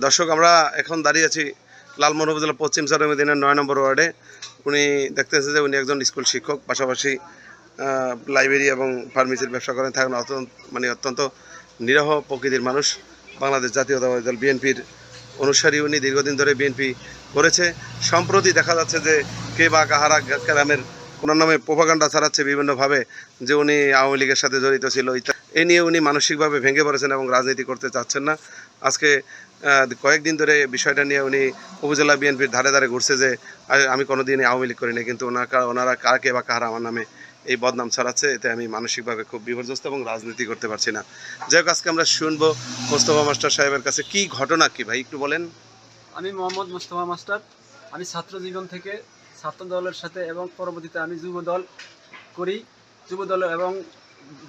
দর্শক, আমরা এখন দাঁড়িয়ে আছি লালমোহন উপজেলা পশ্চিম সরমদিনের নয় নম্বর ওয়ার্ডে। উনি দেখতেছেন যে উনি একজন স্কুল শিক্ষক, পাশাপাশি লাইব্রেরি এবং ফার্মেসির ব্যবসা করেন। থাকেন অত্যন্ত মানে অত্যন্ত নিরহ প্রকৃতির মানুষ। বাংলাদেশ জাতীয়তাবাদী দল বিএনপির অনুসারী উনি দীর্ঘদিন ধরে বিএনপি করেছে। সম্প্রতি দেখা যাচ্ছে যে কে বা কাহারা গ্রামের ওনার নামে প্রোপাগান্ডা ছাড়াচ্ছে বিভিন্নভাবে, যে উনি আওয়ামী লীগের সাথে জড়িত ছিল ইত্যা- এ নিয়ে উনি মানসিকভাবে ভেঙে পড়েছেন এবং রাজনীতি করতে চাচ্ছেন না। আজকে কয়েকদিন ধরে বিষয়টা নিয়ে উনি উপজেলা বিএনপির ধারে ধারে ঘুরছে যে আমি কোনোদিনই আওয়ামী লীগ করিনি, কিন্তু ওনার ওনারা কাকে বা কাহারা আমার নামে এই বদনাম ছড়াচ্ছে, এতে আমি মানসিকভাবে খুব বিপর্যস্ত এবং রাজনীতি করতে পারছি না। যাই হোক, আজকে আমরা শুনব মোস্তফা মাস্টার সাহেবের কাছে কি ঘটনা কি, ভাই, একটু বলেন। আমি মোহাম্মদ মোস্তফা মাস্টার। আমি ছাত্র জীবন থেকে ছাত্র দলের সাথে এবং পরবর্তীতে আমি যুব দল করি। যুব দল এবং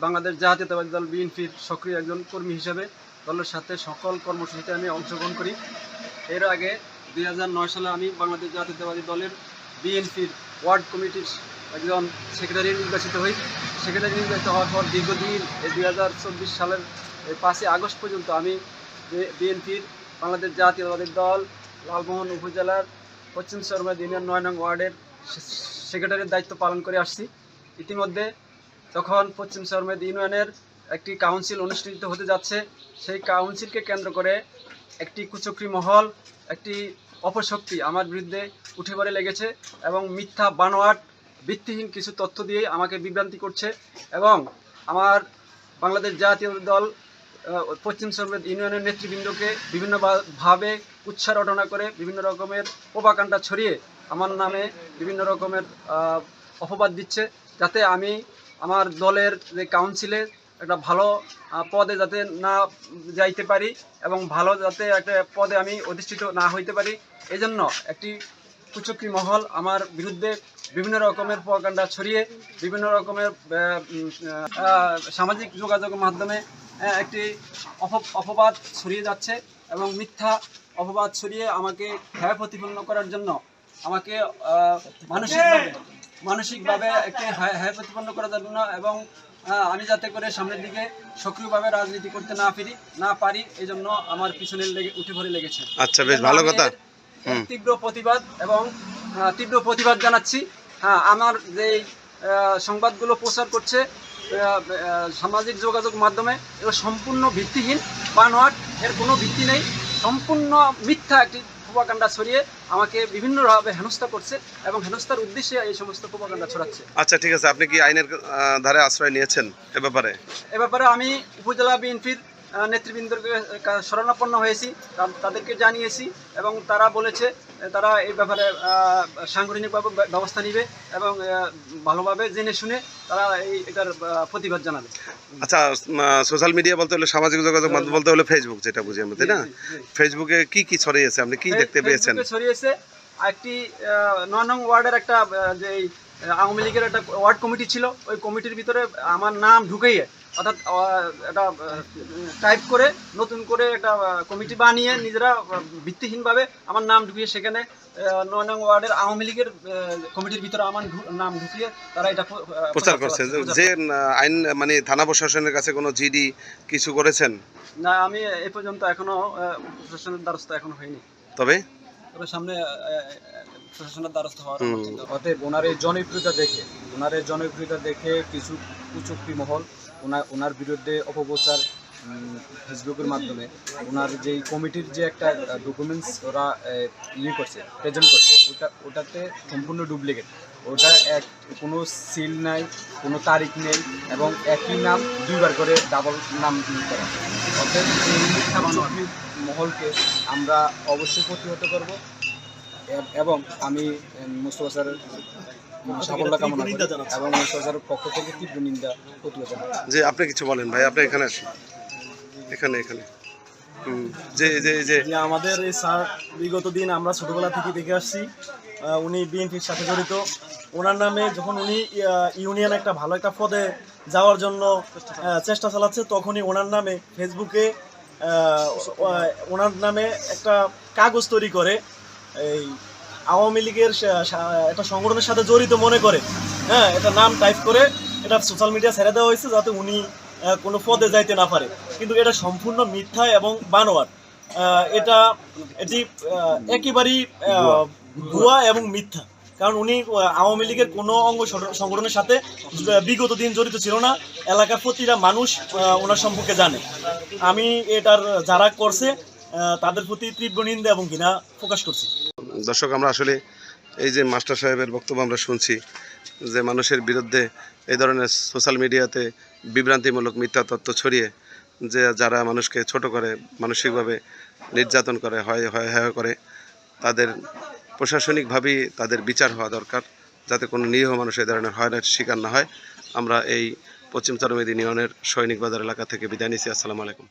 বাংলাদেশ জাতীয়তাবাদী দল বিএনপির সক্রিয় একজন কর্মী হিসেবে। দলের সাথে সকল কর্মসূচিতে আমি অংশগ্রহণ করি। এর আগে দুই হাজার নয় সালে আমি বাংলাদেশ জাতীয়তাবাদী দলের বিএনপির ওয়ার্ড কমিটির একজন সেক্রেটারি নির্বাচিত হই। সেক্রেটারি নির্বাচিত হওয়ার পর দীর্ঘদিন এই দুই হাজার চব্বিশ সালের পাঁচই আগস্ট পর্যন্ত আমি বিএনপির বাংলাদেশ জাতীয়তাবাদী দল লালমোহন উপজেলার পশ্চিম শর্মা ইউনিয়ন নয় নং ওয়ার্ডের সেক্রেটারির দায়িত্ব পালন করে আসছি। ইতিমধ্যে তখন পশ্চিম শর্মেদ ইউনিয়নের একটি কাউন্সিল অনুষ্ঠিত হতে যাচ্ছে। সেই কাউন্সিলকে কেন্দ্র করে একটি কুচক্রি মহল, একটি অপশক্তি আমার বিরুদ্ধে উঠে পড়ে লেগেছে এবং মিথ্যা, বানোয়াট, ভিত্তিহীন কিছু তথ্য দিয়ে আমাকে বিভ্রান্তি করছে এবং আমার বাংলাদেশ জাতীয় দল পশ্চিম সর্বেদ ইউনিয়নের নেতৃবৃন্দকে বিভিন্ন বা- ভাবে উচ্ছার রটনা করে বিভিন্ন রকমের প্রবাকাণ্ডা ছড়িয়ে আমার নামে বিভিন্ন রকমের অপবাদ দিচ্ছে। যাতে আমি আমার দলের যে কাউন্সিলে একটা ভালো পদে যাতে না যাইতে পারি এবং ভালো যাতে একটা পদে আমি অধিষ্ঠিত না হইতে পারি। এই জন্য একটি কুচক্রি মহল আমার বিরুদ্ধে বিভিন্ন রকমের প্রকাণ্ডা ছড়িয়ে, বিভিন্ন রকমের সামাজিক যোগাযোগের মাধ্যমে একটি অপ- অপবাদ ছড়িয়ে যাচ্ছে এবং মিথ্যা অপবাদ ছড়িয়ে আমাকে ভয় প্রতিপন্ন করার জন্য আমাকে মানসিকভাবে মানসিকভাবে একটি হায় প্রতিপন্ন করার জন্য এবং আমি যাতে করে সামনের দিকে সক্রিয়ভাবে রাজনীতি করতে না ফিরি না পারি এই জন্য আমার পিছনে লেগে উঠে পড়ে লেগেছে। আচ্ছা বেশ ভালো কথা। তীব্র প্রতিবাদ এবং তীব্র প্রতিবাদ জানাচ্ছি। হ্যাঁ আমার যে সংবাদগুলো প্রচার করছে সামাজিক যোগাযোগ মাধ্যমে এগুলো সম্পূর্ণ ভিত্তিহীন বানোয়াট এর কোনো ভিত্তি নেই। সম্পূর্ণ মিথ্যা একটি প্রপাকাণ্ডা ছড়িয়ে আমাকে বিভিন্নভাবে হেনস্থা করছে এবং হেনস্থার উদ্দেশ্যে এই সমস্ত প্রোপাকাণ্ডা ছড়াচ্ছে। আচ্ছা ঠিক আছে। আপনি কি আইনের ধারে আশ্রয় নিয়েছেন এ ব্যাপারে? এ ব্যাপারে আমি উপজেলা বিএনপির আহ, নেতৃবৃন্দের কা- শরণাপন্ন হয়েছি তাদেরকে জানিয়েছি এবং তারা বলেছে তারা এই ব্যাপারে সাংগঠনিকভাবে ব্যবস্থা নিবে এবং ভালোভাবে জেনে শুনে তারা এই এটার প্রতিবাদ জানাবে। আচ্ছা সোশ্যাল মিডিয়া বলতে হলে সামাজিক যোগাযোগ মাধ্যম বলতে হলে ফেসবুক যেটা বুঝি আমরা তাই না। ফেসবুকে কি কি ছড়িয়েছে? আপনি কি দেখতে পেয়েছেন? ছড়িয়েছে একটি নয় নং ওয়ার্ডের একটা যে আওয়ামী লীগের একটা ওয়ার্ড কমিটি ছিল ওই কমিটির ভিতরে আমার নাম ঢুকেইয়ে অর্থাৎ একটা টাইপ করে নতুন করে একটা কমিটি বানিয়ে নিজেরা ভিত্তিহীনভাবে আমার নাম ঢুকিয়ে সেখানে নয় নং ওয়ার্ডের আওয়ামী লীগের কমিটির ভিতরে আমার নাম ঢুকিয়ে তারা এটা প্রচার করছে। যে আইন মানে থানা প্রশাসনের কাছে কোনো জিডি কিছু করেছেন? না আমি এ পর্যন্ত এখনও প্রশাসনের দ্বারস্থ এখনও হয়নি তবে? তবে সামনে প্রশাসনের দ্বারস্থ হওয়ার। অতএব ওনার এই জনপ্রিয়তা দেখে ওনার এই জনপ্রিয়তা দেখে কিছু কুচুক্তি মহল ওনার ওনার বিরুদ্ধে অপপ্রচার ফেসবুকের মাধ্যমে ওনার যেই কমিটির যে একটা ডকুমেন্টস ওরা ইয়ে করছে প্রেজেন্ট করছে, ওটা ওটাতে সম্পূর্ণ ডুপ্লিকেট ওটা এক, কোনো সিল নাই, কোনো তারিখ নেই এবং একই নাম দুইবার করে ডাবল নাম করা। এই মহলকে আমরা অবশ্যই প্রতিহত করব। এবং আমি মুস্তফা স্যারের সাফল্য কামনা করি এবং মুস্তফা পক্ষ থেকে তীব্র নিন্দা প্রতিবাদ জানাই যে আপনি কিছু বলেন ভাই আপনি এখানে আসুন। এখানে এখানে। যে যে যে। যে আমাদের এই স্যার বিগত দিন আমরা ছোটবেলা থেকে দেখে আসছি উনি বিএনপির সাথে জড়িত। ওনার নামে যখন উনি ইউনিয়ন একটা ভালো একটা পদে যাওয়ার জন্য চেষ্টা চালাচ্ছে তখনই ওনার নামে ফেসবুকে ওনার নামে একটা কাগজ তৈরি করে এই আওয়ামী লীগের একটা সংগঠনের সাথে জড়িত মনে করে। হ্যাঁ এটা নাম টাইপ করে এটা সোশ্যাল মিডিয়া ছেড়ে দেওয়া হয়েছে যাতে উনি কোনো পদে যাইতে না পারে। কিন্তু এটা সম্পূর্ণ মিথ্যা এবং বানোয়াট। আহ, এটা এটি একেবারেই ভুয়া। এবং মিথ্যা। কারণ উনি আওয়ামী লীগের কোনো অঙ্গ সংগঠনের সাথে বিগত দিন জড়িত ছিল না। এলাকার প্রতিটা মানুষ ওনার সম্পর্কে জানে। আমি এটার যারা করছে তাদের প্রতি তীব্র নিন্দা এবং ঘৃণা প্রকাশ করছি। দর্শক, আমরা আসলে এই যে মাস্টার সাহেবের বক্তব্য আমরা শুনছি যে মানুষের বিরুদ্ধে এই ধরনের সোশ্যাল মিডিয়াতে বিভ্রান্তিমূলক মিথ্যা তথ্য ছড়িয়ে যে যারা মানুষকে ছোট করে মানসিকভাবে নির্যাতন করে, হয় হয় হয় করে, তাদের প্রশাসনিকভাবেই তাদের বিচার হওয়া দরকার যাতে কোনো নিরীহ মানুষ এই ধরনের হয়রানির শিকার না হয়। আমরা এই পশ্চিম চরমেদ সৈনিক বাজার এলাকা থেকে বিদায় নিচ্ছি। আসসালামু আলাইকুম।